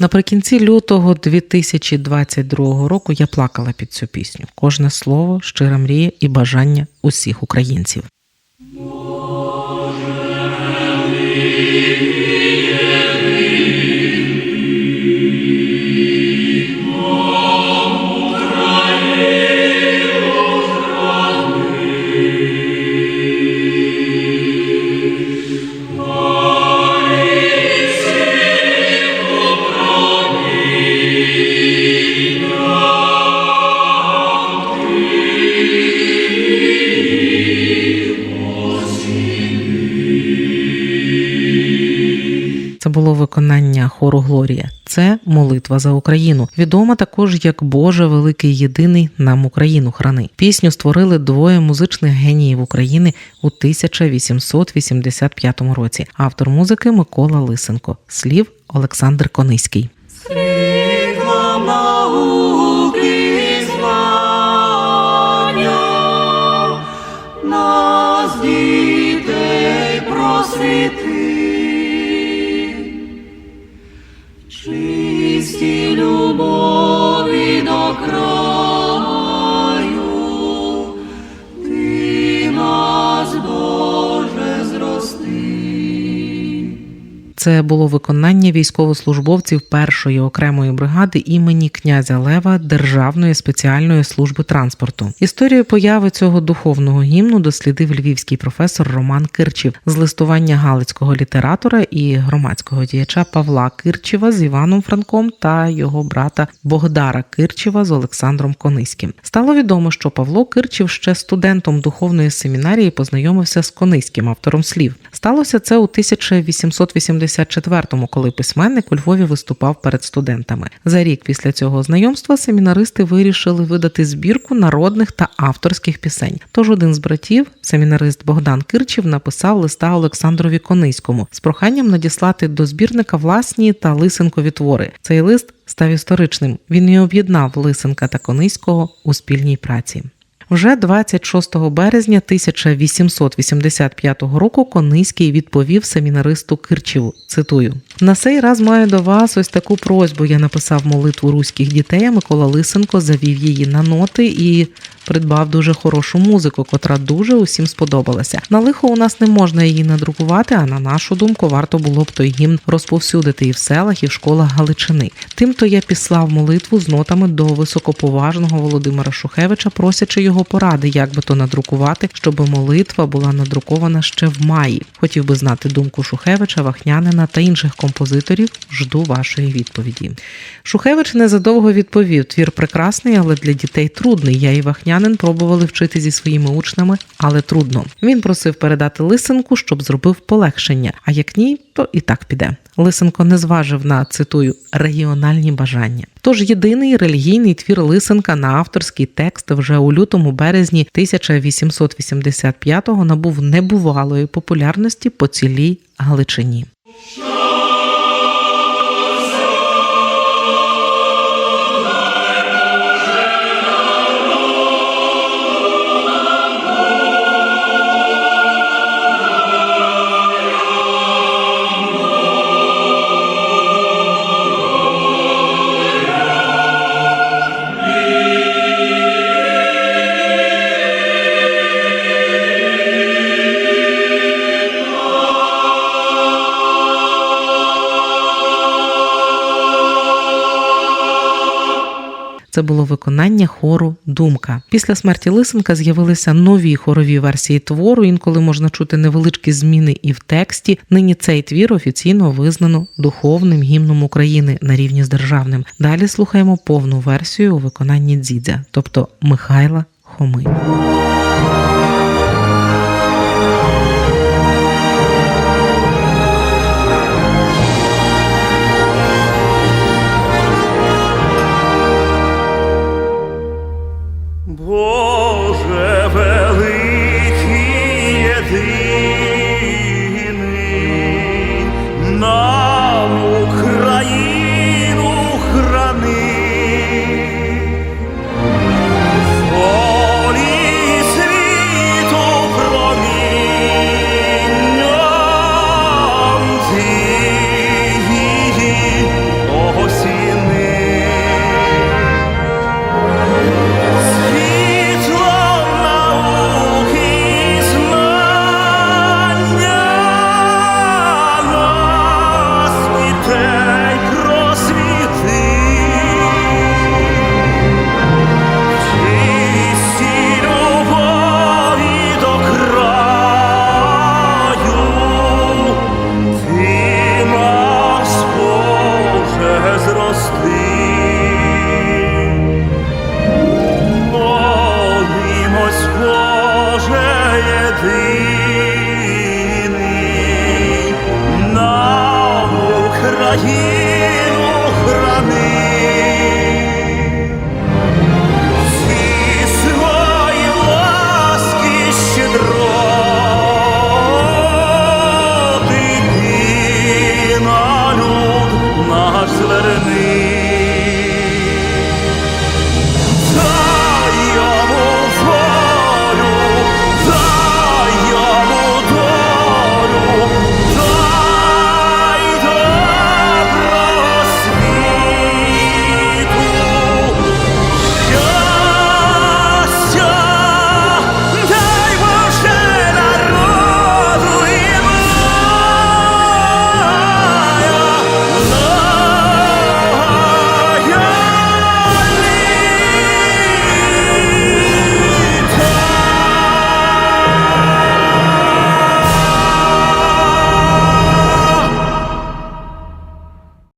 Наприкінці лютого 2022 року я плакала під цю пісню. Кожне слово, щира мрія і бажання усіх українців. Це було виконання хору Глорія. Це молитва за Україну. Відома також як Боже великий єдиний нам Україну храни. Пісню створили двоє музичних геніїв України у 1885 році. Автор музики Микола Лисенко. Слів Олександр Кониський. Чисті любові Це було виконання військовослужбовців першої окремої бригади імені князя Лева Державної спеціальної служби транспорту. Історію появи цього духовного гімну дослідив львівський професор Роман Кирчів з листування галицького літератора і громадського діяча Павла Кирчева з Іваном Франком та його брата Богдара Кирчева з Олександром Кониським. Стало відомо, що Павло Кирчев ще студентом духовної семінарії познайомився з Кониським автором слів. Сталося це у 1884-му, коли письменник у Львові виступав перед студентами. За рік після цього знайомства семінаристи вирішили видати збірку народних та авторських пісень. Тож один з братів, семінарист Богдан Кирчів, написав листа Олександрові Кониському з проханням надіслати до збірника власні та лисенкові твори. Цей лист став історичним. Він і об'єднав Лисенка та Кониського у спільній праці. Вже 26 березня 1885 року Кониський відповів семінаристу Кирчеву. Цитую: на сей раз маю до вас ось таку просьбу. Я написав молитву руських дітей. Микола Лисенко завів її на ноти і придбав дуже хорошу музику, котра дуже усім сподобалася. На лихо у нас не можна її надрукувати, а на нашу думку, варто було б той гімн розповсюдити і в селах, і в школах Галичини. Тимто я післав молитву з нотами до високоповажного Володимира Шухевича, просячи його поради, як би то надрукувати, щоб молитва була надрукована ще в маї. Хотів би знати думку Шухевича, Вахнянина та інших композиторів. Жду вашої відповіді. Шухевич незадовго відповів: твір прекрасний, але для дітей трудний. Я і Вахнянин пробували вчити зі своїми учнями, але трудно. Він просив передати Лисенку, щоб зробив полегшення. А як ні, то і так піде. Лисенко не зважив на цитую регіональні бажання. Тож єдиний релігійний твір Лисенка на авторський текст вже у лютому березні 1885-го набув небувалої популярності по цілій Галичині. Це було виконання хору Думка. Після смерті Лисенка з'явилися нові хорові версії твору. Інколи можна чути невеличкі зміни і в тексті. Нині цей твір офіційно визнано духовним гімном України на рівні з державним. Далі слухаємо повну версію у виконанні Дзідзя, тобто Михайла Хоми.